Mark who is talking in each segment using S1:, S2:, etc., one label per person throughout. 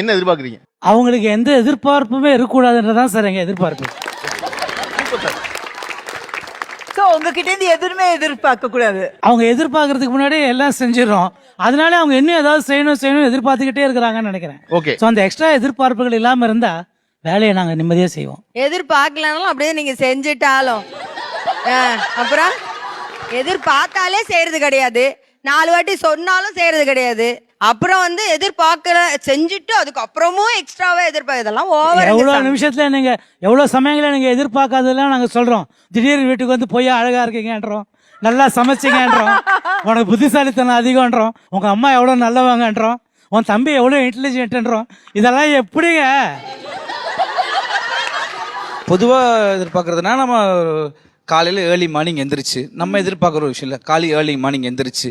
S1: என்ன எதிர்பார்க்குறீங்க?
S2: அவங்களுக்கு எந்த எதிர்பார்ப்புமே இருக்கக்கூடாதுன்றதான் சார் எங்க எதிர்பார்ப்பு.
S3: சோ உங்ககிட்ட இருந்து எதுவுமே எதிர்பார்க்க கூடாது.
S2: அவங்க எதிர்பார்க்கறதுக்கு முன்னாடி எல்லாம் செஞ்சிடறோம். அதனால அவங்க இன்னும் ஏதாவது செய்யணும் செய்யணும் எதிர்பார்த்துக்கிட்டே இருக்கிறாங்கன்னு நினைக்கிறேன்.
S1: ஓகே
S2: ஸோ அந்த எக்ஸ்ட்ரா எதிர்பார்ப்புகள் இல்லாம இருந்தா வேலையை நாங்க நிம்மதியா செய்வோம்.
S4: எதிர்பார்க்கலனாலும் அப்படியே நீங்க செஞ்சுட்டாலும். அப்புறம் எதிர்பார்த்தாலே செய்யறது கிடையாது. நாலு வாட்டி சொன்னாலும் செய்யறது கிடையாது. அப்புறம் வந்து எதிர்பார்க்கற செஞ்சுட்டு அதுக்கு அப்புறமும் எக்ஸ்ட்ராவா எதிர்பார்க்க இதெல்லாம் ஓவர்
S2: எவ்வளவு நிமிஷத்துல நீங்க எவ்வளவு சமயங்களை நீங்க எதிர்பார்க்காததெல்லாம் நாங்க சொல்றோம். திடீர்னு வீட்டுக்கு வந்து போய் அழகா இருக்கீங்கன்றோம். நல்லா சமைச்சிங்கன்றோம். உனக்கு புத்திசாலித்தனம் அதிகம்ன்றோம். உங்க அம்மா எவ்வளவு நல்லவங்கன்றோம். உன் தம்பி எவ்வளவு இன்டெலிஜென்ட்ன்றோம் இதெல்லாம் எப்படிங்க?
S5: பொதுவா எதிர்பார்க்கறதுனா நம்ம காலையில ஏர்லி மார்னிங் எந்திரிச்சு நம்ம எதிர்பார்க்குற ஒரு விஷயம் இல்ல. காலை ஏர்லி மார்னிங் எந்திரிச்சு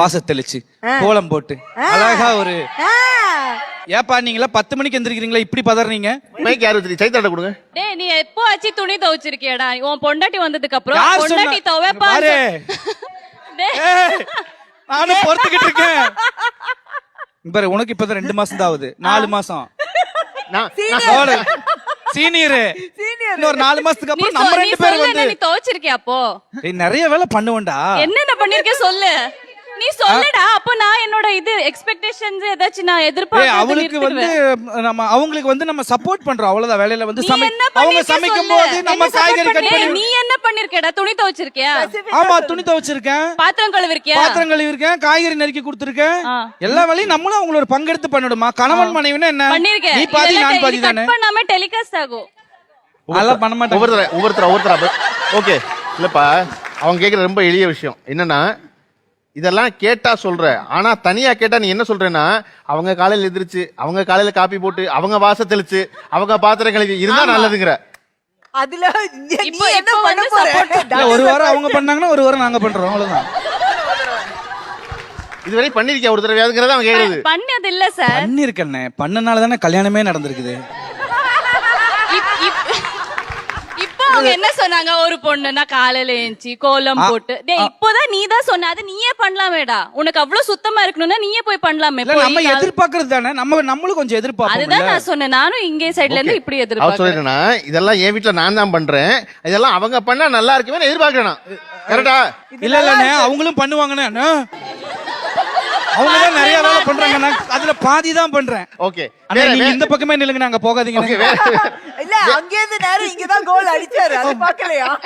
S5: வாச தெளிச்சு கோலம் போட்டு அழகா ஒரு ஏப்பா நீங்களா பத்து மணிக்கு எந்திரிக்கிறீங்களா? இப்படி பதறீங்க?
S1: மைக் யார் சைத்தாட்ட கொடுங்க.
S6: டேய் நீ எப்போ ஆச்சு துணி துவைச்சிருக்கியடா? உன் பொண்டாட்டி வந்ததுக்கு அப்புறம்
S5: யார் சொன்னா?
S6: பொண்டாட்டி துவைப்பா
S5: பாரு.
S6: டேய்,
S5: ஏய், நானும் பொறுத்துக்கிட்டு இருக்கேன். இங்க பாரு உனக்கு இப்பதான் ரெண்டு மாசம் தான் ஆகுது. நாலு மாசம்.
S1: நான்
S5: சீனியர் இன்னொரு நாலு மாசத்துக்கு அப்புறம் நம்ம ரெண்டு பேரும் வந்து
S6: என்ன, நீ துவைச்சிருக்கியா அப்போ?
S5: நிறைய வேலை பண்ணுவேன்டா.
S6: என்னென்ன பண்ணிருக்க சொல்லு? நீ சொல்லுடா அப்போ நான் என்னோட இது எக்ஸ்பெக்டேஷன்ஸ் ஏதாச்சும் நான்
S5: ஏய்,
S6: எதிர்பார்க்கறது
S5: அவளுக்கு வந்து. நம்ம அவங்களுக்கு வந்து நம்ம சப்போர்ட் பண்றோம். அவ்வளவுதான் வேலையில வந்து சமை அவங்க சமைக்கும். போது நம்ம காய்கறி கட்
S6: பண்ணி- நீ என்ன பண்ணிருக்கடா? துணி துவைச்சிருக்கியா?
S5: ஆமா துணி துவைச்சிருக்கேன்.
S6: பாத்திரம் கழுவிருக்கியா?
S5: பாத்திரம் கழுவிருக்கேன் காய்கறி நறுக்கி கொடுத்துருக்கேன். எல்லா வேலையும் நம்மளும் அவங்களோட பங்கெடுத்து பண்ணிடுமா? கணவன் மனைவினா என்ன?
S6: பண்ணிருக்கேன்.
S5: நீ பாதி நான் பாதி
S6: கட்
S5: தானே?
S6: பண்ணாம டெலிகாஸ்ட் ஆகும்.
S5: அதெல்லாம் பண்ண மாட்டேன்
S1: ஒவ்வொருத்தர ஒவ்வொருத்தர ஒவ்வொருத்தர ஓகே இல்லப்பா அவங்க கேக்குற ரொம்ப எளிய விஷயம். என்னன்னா இதெல்லாம் கேட்டா சொல்ற. ஆனா தனியா கேட்டா நீ என்ன சொல்றேன்னா அவங்க காலையில எந்திரிச்சு அவங்க காலையில காப்பி போட்டு அவங்க வாச தெளிச்சு அவங்க பாத்திரம் கழுவி இருந்தா நல்லதுங்கிற.
S3: அதுல
S6: இப்போ-
S3: என்ன பண்ண போற?
S5: ஒரு வாரம் அவங்க பண்ணாங்கன்னா ஒரு வாரம் நாங்க பண்றோம் அவ்வளவுதான்.
S1: இதுவரை பண்ணிருக்கியா ஒரு தடவையாதுங்கிறத அவன் கேக்குறது.
S6: பண்ணது இல்ல சார்
S5: பண்ணிருக்கண்ணே பண்ணனால தானே கல்யாணமே நடந்திருக்குது.
S6: அவங்க என்ன சொன்னாங்க? ஒரு பொண்ணுனா காலையில ஏஞ்சி கோலம் போட்டு. டேய் இப்போதான் நீ தான் சொன்ன அது நீயே பண்ணலாமேடா. உனக்கு அவ்வளவு சுத்தமா இருக்கணும்னா நீயே போய் பண்ணலாமே.
S5: இல்ல நம்ம எதிர்பார்க்கறது தானே? நம்ம நம்மளும் கொஞ்சம்
S6: அதுதான்
S5: எதிர்பார்ப்போம்
S6: நான் சொன்னேன். நானும் இங்கே சைடுல இருந்து இப்படி எதிர்பார்க்கறேன்.
S1: இதெல்லாம் என் வீட்டுல நான் தான் பண்றேன். இதெல்லாம் அவங்க பண்ணா நல்லா இருக்குமே எதிர்பார்க்கறேன் கரெக்டா
S5: இல்ல இல்லண்ணே அவங்களும். அவங்க தான் நிறைய வேலை பண்றாங்க நான் அதுல பாதி தான் பண்றேன்.
S1: ஓகே
S5: நீங்க இந்த பக்கமே நில்லுங்க நாங்க போகாதீங்க
S3: இல்ல அங்கேயிருந்து நேரம் இங்கதான் கோல் அடிச்சாரு. அது பாக்கலையா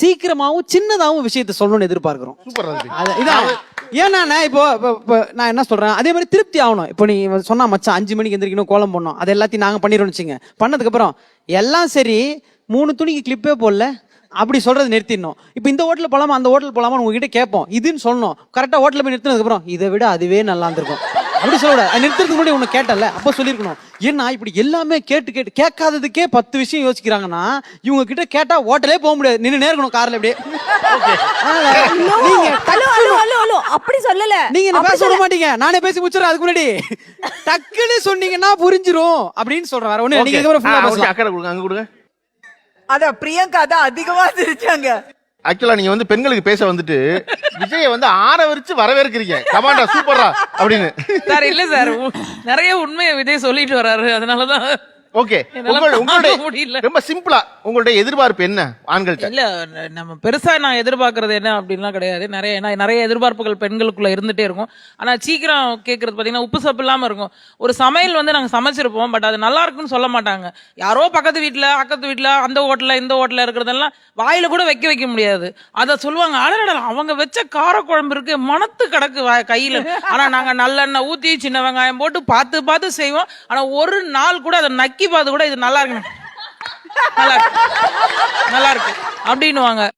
S7: சீக்கிரமாவும் சின்னதாவும் விஷயத்த சொல்லணும்னு எதிர்பார்க்கிறோம்.
S1: சூப்பர் ராஜி.
S7: அது இதான். ஏன்னா இப்போ இப்போ- இப்போ நான் என்ன சொல்றேன்? அதே மாதிரி திருப்தி ஆகணும். இப்போ நீ சொன்னா மச்சான் அஞ்சு மணிக்கு எந்திரிக்கணும் கோலம் போடணும். அது எல்லாத்தையும் நாங்க பண்ணிடுறோம்னு வச்சுங்க பண்ணதுக்கு அப்புறம் எல்லாம் சரி மூணு துணிக்கு கிளிப்பே போடல. அப்படி சொல்றது நிறுத்திடணும். இப்போ இந்த ஹோட்டல் போலாமா அந்த ஹோட்டல் போலாமா உங்ககிட்ட கேட்போம். இதுன்னு சொல்லணும். கரெக்டா ஹோட்டல்ல போய் நிறுத்தினதுக்கு அப்புறம் இதை விட அதுவே நல்லா இருந்திருக்கும். அப்படி சொல்லக்கூடாது. அது நிறுத்துறதுக்கு முன்னாடி உன்னை கேட்டல அப்போ சொல்லியிருக்கணும். ஏன்னா இப்படி எல்லாமே கேட்டு கேட்டு கேட்காததுக்கே பத்து விஷயம் யோசிக்கிறாங்கன்னா இவங்க கிட்ட கேட்டா ஹோட்டலே போக முடியாது. நின்று நேர்க்கணும் கார்ல அப்படியே. நீங்க
S4: ஹலோ ஹலோ ஹலோ ஹலோ அப்படி சொல்லல.
S7: நீங்க என்ன பேச சொல்ல மாட்டீங்க. நானே பேசி முடிச்சிடறேன் அதுக்கு முன்னாடி. டக்குன்னு சொன்னீங்கன்னா புரிஞ்சிரும் அப்படின்னு சொல்றேன் வேற ஒண்ணு. நீங்க
S1: அக்கறை கொடுங்க அங்க கொடுங்க.
S3: அதான் பிரியங்கா தான் அதிகமா சிரிச்சாங்க.
S1: ஆக்சுவலா நீங்க வந்து பெண்களுக்கு பேச வந்துட்டு விஜய வந்து ஆரவரிச்சு வரவேற்கிறீங்க. கமாண்டா சூப்பரா அப்படின்னு.
S8: சார் இல்ல சார் நிறைய உண்மையை விஜய் சொல்லிட்டு வர்றாரு அதனாலதான்.
S1: ஓகே உங்களுடைய. ரொம்ப சிம்பிளா உங்களுடைய எதிர்பார்ப்பு என்ன ஆண்கள்கிட்ட?
S8: இல்ல நம்ம பெருசா நான் எதிர்பார்க்கறது என்ன அப்படின்லாம் கிடையாது. நிறைய நிறைய எதிர்பார்ப்புகள் பெண்களுக்குள்ள இருந்துட்டே இருக்கும். ஆனா சீக்கிரம் கேட்கறது பாத்தீங்கன்னா உப்பு சப்பு இல்லாம இருக்கும். ஒரு சமையல் வந்து நாங்க சமைச்சிருப்போம் பட் அது நல்லா இருக்குன்னு சொல்ல மாட்டாங்க. யாரோ பக்கத்து வீட்ல அக்கத்து வீட்ல அந்த ஹோட்டல்ல இந்த ஹோட்டல்ல இருக்கிறதெல்லாம் வாயில கூட வைக்க வைக்க முடியாது. அத சொல்லுவாங்க அடடா அவங்க வச்ச காரக்குழம்பு இருக்கு மணத்து கிடக்கு கையில. ஆனா நாங்க நல்லெண்ணெய் ஊத்தி சின்ன வெங்காயம் போட்டு பார்த்து பார்த்து செய்வோம். ஆனா ஒரு நாள் கூட அதை நக்கி பார்த்து கூட இது நல்லா இருக்கு நல்லா இருக்கு. நல்லா இருக்கு. அப்படின்னுவாங்க.